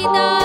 기다.